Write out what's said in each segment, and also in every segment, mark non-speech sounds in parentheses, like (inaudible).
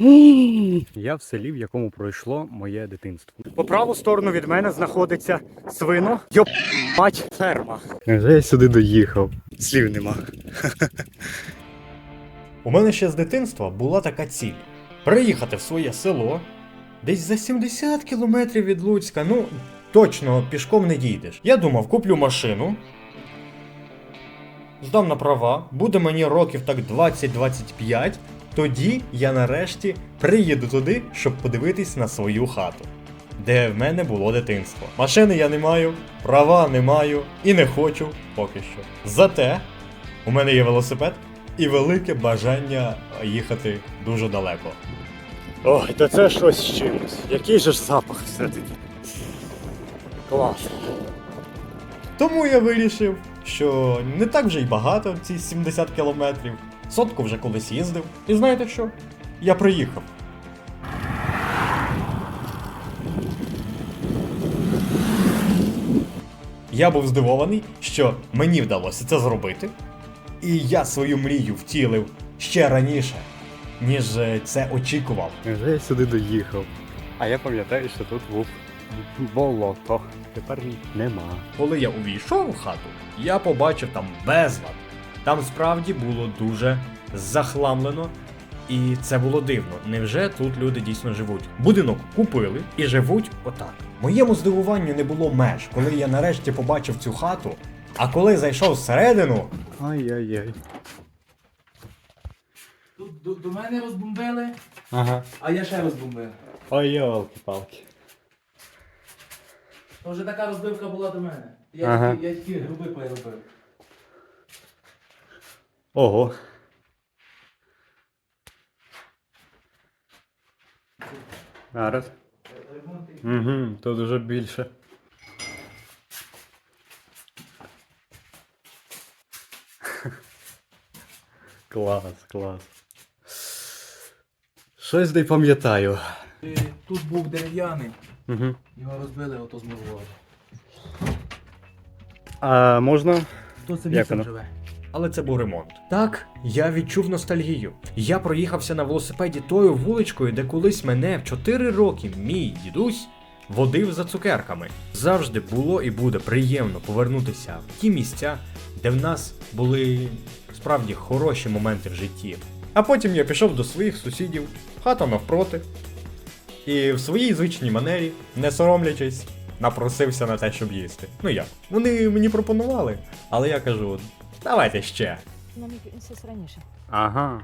Я в селі, в якому пройшло моє дитинство. По праву сторону від мене знаходиться свино. Йоп, мать ферма. Вже я сюди доїхав. Слів нема. У мене ще з дитинства була така ціль: приїхати в своє село десь за 70 кілометрів від Луцька. Ну, точно пішком не дійдеш. Я думав, куплю машину. Здам на права, буде мені років так 20-25. Тоді я нарешті приїду туди, щоб подивитись на свою хату, де в мене було дитинство. Машини я не маю, права не маю і не хочу поки що. Зате у мене є велосипед і велике бажання їхати дуже далеко. Ой, та це щось з чимось. Який же ж запах все-таки. Клас. Тому я вирішив, що не так вже й багато ці 70 кілометрів. Сотку вже колись їздив. І знаєте що? Я приїхав. Я був здивований, що мені вдалося це зробити, і я свою мрію втілив ще раніше, ніж е, це очікував. Вже я сюди доїхав. А я пам'ятаю, що тут був болото. Тепер нема. Коли я увійшов у хату, я побачив там безлад. Там справді було дуже захламлено, і це було дивно. Невже тут люди дійсно живуть? Будинок купили і живуть отак. Моєму здивуванню не було меж, коли я нарешті побачив цю хату. А коли зайшов всередину, Ай-яй-яй. Тут до, до мене розбомбили, Ага. а я ще розбомбив. Ой, йолки-палки. То вже така розбивка була до мене. Я, Ага. тільки, я тільки груби поробив. Ого. Зараз. Угу, тут уже більше. (laughs) клас, клас. Щось не пам'ятаю. Тут був дерев'яний, Угу. його розбили, ото змурували. А можна? Хто це вісім живе? Але це був ремонт. Так, я відчув ностальгію. Я проїхався на велосипеді тою вуличкою, де колись мене в 4 роки мій дідусь водив за цукерками. Завжди було і буде приємно повернутися в ті місця, де в нас були справді хороші моменти в житті. А потім я пішов до своїх сусідів, хата навпроти, і в своїй звичній манері, не соромлячись, напросився на те, щоб їсти. Ну як? Вони мені пропонували, але я кажу, давайте ще. Нам місяць раніше. Ага.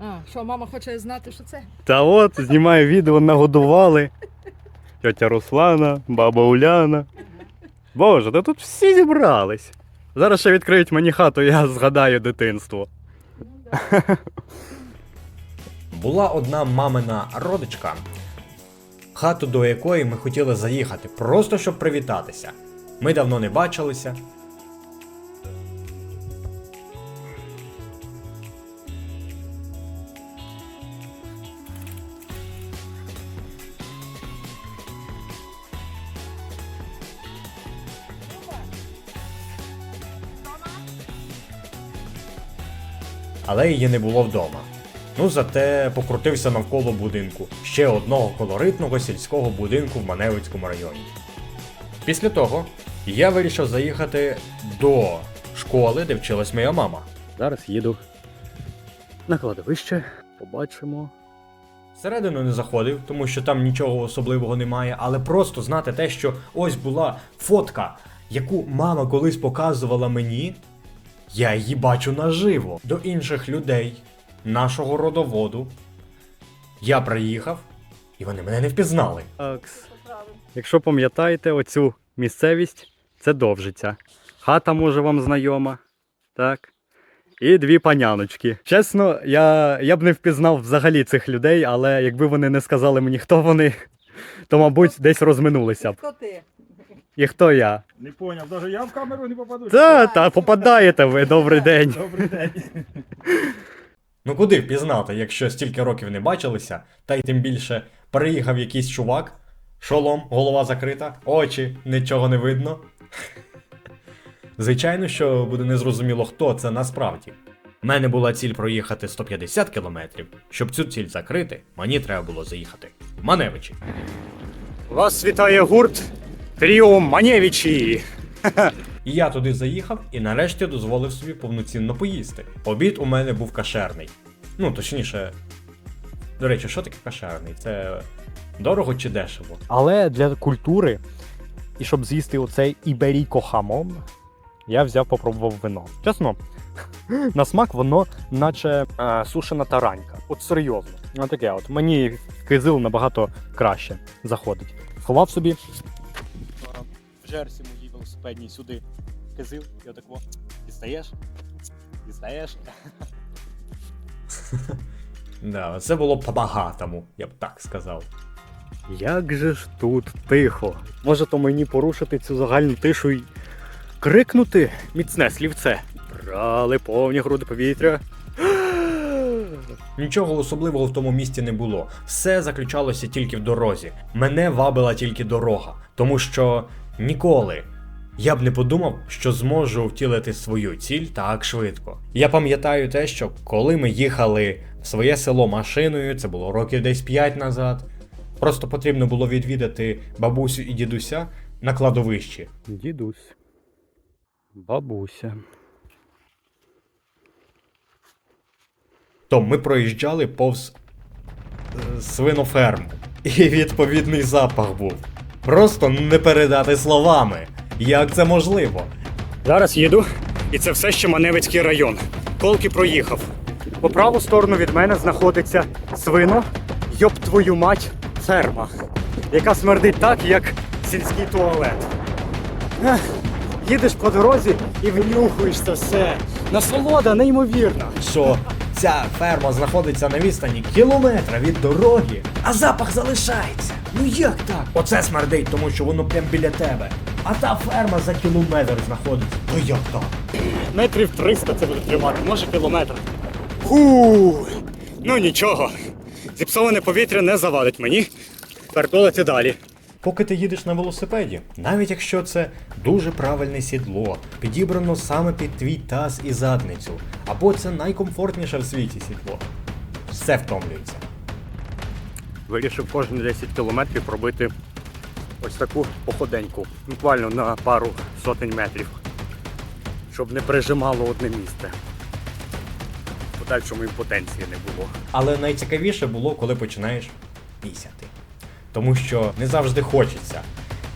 А, що, мама хоче знати, що це? Та от, знімаю відео, нагодували. Тетя Руслана, баба Уляна. Боже, та тут всі зібрались. Зараз ще відкриють мені хату, я згадаю дитинство. (laughs) Була одна мамина родичка, хату до якої ми хотіли заїхати, просто щоб привітатися. Ми давно не бачилися. Але її не було вдома. Ну, зате покрутився навколо будинку, ще одного колоритного сільського будинку в Маневицькому районі. Після того я вирішив заїхати до школи, де вчилась моя мама. Зараз їду на кладовище, побачимо. Всередину не заходив, тому що там нічого особливого немає, але просто знати те, що ось була фотка, яку мама колись показувала мені, я її бачу наживо до інших людей, нашого родоводу. Я приїхав, і вони мене не впізнали. Такс. Якщо пам'ятаєте оцю місцевість, це довжиця. Хата може вам знайома. Так. І дві паняночки. Чесно, я, я б не впізнав взагалі цих людей, але якби вони не сказали мені, хто вони, то, мабуть, десь розминулися б. І хто я? Не поняв, навіть я в камеру не попаду. Та, та попадаєте ви, добрий день. Добрий день. Ну куди впізнати, якщо стільки років не бачилися, та й тим більше приїхав якийсь чувак, шолом, голова закрита, очі, нічого не видно. Звичайно, що буде незрозуміло, хто це насправді. У мене була ціль проїхати 150 кілометрів. Щоб цю ціль закрити, мені треба було заїхати в Маневичі. Вас вітає гурт Тріо Манєвічі. І я туди заїхав і нарешті дозволив собі повноцінно поїсти. Обід у мене був кашерний. Ну, точніше. До речі, що таке кашерний? Це дорого чи дешево? Але для культури, і щоб з'їсти оцей іберіко хамон, я взяв попробував вино. Чесно, (laughs) на смак воно наче е, сушена таранька. От серйозно. Ну таке, от мені кизил набагато краще заходить. Ховав собі жерсі моїй велосипедній сюди кизил, і отако дістаєш, дістаєш. (laughs) Да, це було по-багатому, я б так сказав. Як же ж тут тихо? Може то мені порушити цю загальну тишу і крикнути міцне слівце. Брали повні груди повітря. (gasps) Нічого особливого в тому місті не було. Все заключалося тільки в дорозі. Мене вабила тільки дорога, тому що ніколи я б не подумав, що зможу втілити свою ціль так швидко. Я пам'ятаю те, що коли ми їхали в своє село машиною, це було років десь 5 назад. Просто потрібно було відвідати бабусю і дідуся на кладовищі. Дідусь. Бабуся. то ми проїжджали повз е, свиноферму. І відповідний запах був. Просто не передати словами. Як це можливо? Зараз їду, і це все ще Маневицький район. Колки проїхав. По праву сторону від мене знаходиться свино, йоб твою мать, ферма, яка смердить так, як сільський туалет. Ех, їдеш по дорозі і внюхуєш це все. Насолода неймовірна. Що ця ферма знаходиться на відстані кілометра від дороги, а запах залишається. Ну як так? Оце смердить, тому що воно прям біля тебе. А та ферма за кілометр знаходиться. То як так? Метрів 300 це буде тримати, може кілометр. Ху, ну нічого. Зіпсоване повітря не завадить мені. Пердолити далі. Поки ти їдеш на велосипеді, навіть якщо це дуже правильне сідло, підібрано саме під твій таз і задницю, або це найкомфортніше в світі сідло, все втомлюється. Вирішив кожні 10 кілометрів пробити ось таку походеньку, буквально на пару сотень метрів, щоб не прижимало одне місце. Подальшому імпотенції не було. Але найцікавіше було, коли починаєш пісяти. Тому що не завжди хочеться.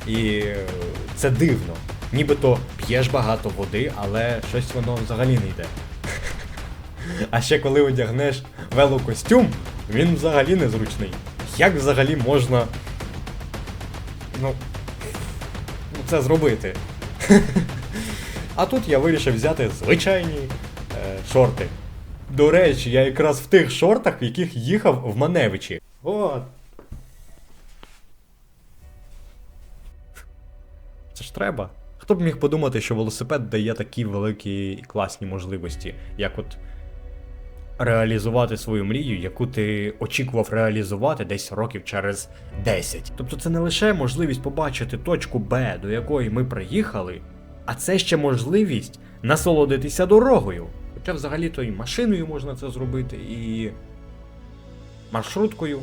І це дивно. Нібито п'єш багато води, але щось воно взагалі не йде. (laughs) А ще коли одягнеш велокостюм, він взагалі незручний. Як взагалі можна. Ну. ну це зробити? (laughs) А тут я вирішив взяти звичайні е, шорти. До речі, я якраз в тих шортах, в яких їхав в Маневичі. От. Це ж треба. Хто б міг подумати, що велосипед дає такі великі і класні можливості, як от реалізувати свою мрію, яку ти очікував реалізувати десь років через 10. Тобто це не лише можливість побачити точку Б, до якої ми приїхали, а це ще можливість насолодитися дорогою. Хоча взагалі-то і машиною можна це зробити, і маршруткою.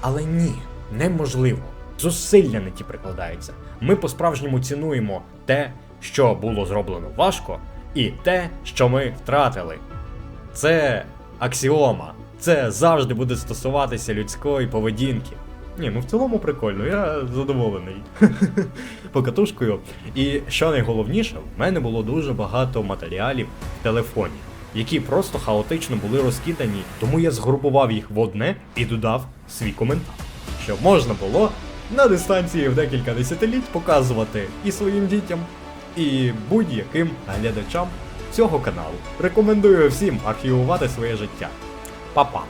Але ні, неможливо. Зусилля не ті прикладаються. Ми по-справжньому цінуємо те, що було зроблено важко, і те, що ми втратили. Це аксіома. Це завжди буде стосуватися людської поведінки. Ні, ну в цілому прикольно, я задоволений (laughs) покатушкою. І що найголовніше, в мене було дуже багато матеріалів в телефоні, які просто хаотично були розкидані, тому я згрупував їх в одне і додав свій коментар, щоб можна було на дистанції в декілька десятиліть показувати і своїм дітям, і будь-яким глядачам цього каналу. Рекомендую всім архівувати своє життя. Па-па!